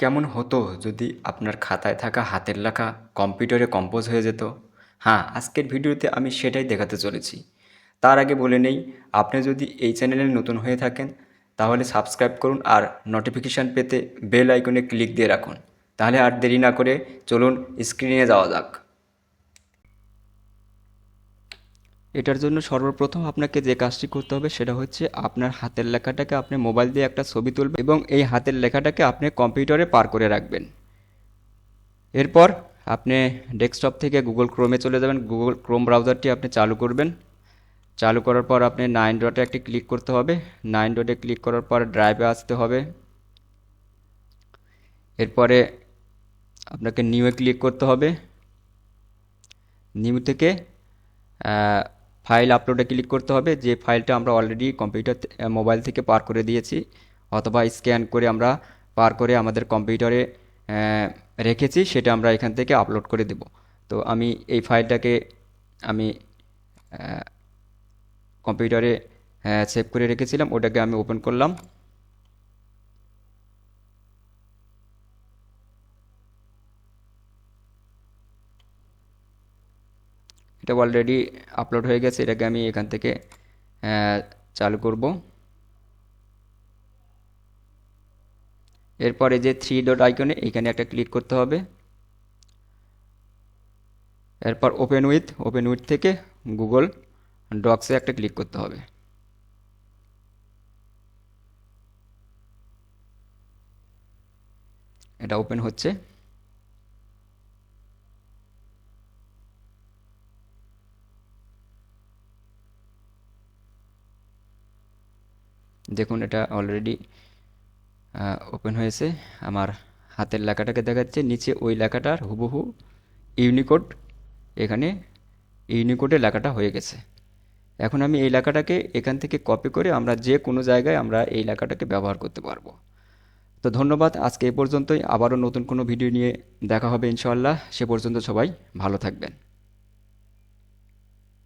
কেমন হতো যদি আপনার খাতায় থাকা হাতের লেখা কম্পিউটারে কম্পোজ হয়ে যেত? হ্যাঁ আজকের ভিডিওতে আমি সেটাই দেখাতে চলেছি। তার আগে বলে নেই, আপনি যদি এই চ্যানেলে নতুন হয়ে থাকেন, তাহলে সাবস্ক্রাইব করুন আর নোটিফিকেশান পেতে বেল আইকনে ক্লিক দিয়ে রাখুন। তাহলে আর দেরি না করে চলুন স্ক্রিনে যাওয়া যাক। এটার জন্য সর্বপ্রথম আপনাকে যে কাজটি করতে হবে সেটা হচ্ছে আপনার হাতের লেখাটাকে আপনি মোবাইল দিয়ে একটা ছবি তুলবেন এবং এই হাতের লেখাটাকে আপনি কম্পিউটারে পার করে রাখবেন। এরপর আপনি ডেস্কটপ থেকে গুগল ক্রোমে চলে যাবেন, গুগল ক্রোম ব্রাউজারটি আপনি চালু করবেন। চালু করার পর আপনি নাইন ডটে একটি ক্লিক করতে হবে। নাইন ডটে ক্লিক করার পর ড্রাইভে আসতে হবে। এরপরে আপনাকে নিউয়ে ক্লিক করতে হবে। নিউ থেকে ফাইল আপলোডে ক্লিক করতে হবে। যে ফাইলটা আমরা অলরেডি কম্পিউটার মোবাইল থেকে পার করে দিয়েছি, অথবা স্ক্যান করে আমরা পার করে আমাদের কম্পিউটারে রেখেছি, সেটা আমরা এখান থেকে আপলোড করে দেব। তো আমি এই ফাইলটাকে আমি কম্পিউটারে সেভ করে রেখেছিলাম, ওটাকে আমি ওপেন করলাম। এটা অলরেডি আপলোড হয়ে গেছে, এটাকে আমি এখান থেকে চালু করব। এরপরে যে থ্রি ডট আইকনে এখানে একটা ক্লিক করতে হবে। এরপর ওপেন উইথ ওপেন উইথ থেকে গুগল ডক্সে একটা ক্লিক করতে হবে। এটা ওপেন হচ্ছে। দেখুন, এটা অলরেডি ওপেন হয়েছে। আমার হাতের লেখাটাকে দেখাচ্ছে। নিচে ওই লেখাটার হুবহু ইউনিকোড এখানে ইউনিকোডে লেখাটা হয়ে গেছে। এখন আমি এই লেখাটাকে এখান থেকে কপি করে আমরা যে কোনো জায়গায় আমরা এই লেখাটাকে ব্যবহার করতে পারব। তো ধন্যবাদ। আজকে এ পর্যন্তই। আবারও নতুন কোনো ভিডিও নিয়ে দেখা হবে ইনশাআল্লাহ। সে পর্যন্ত সবাই ভালো থাকবেন।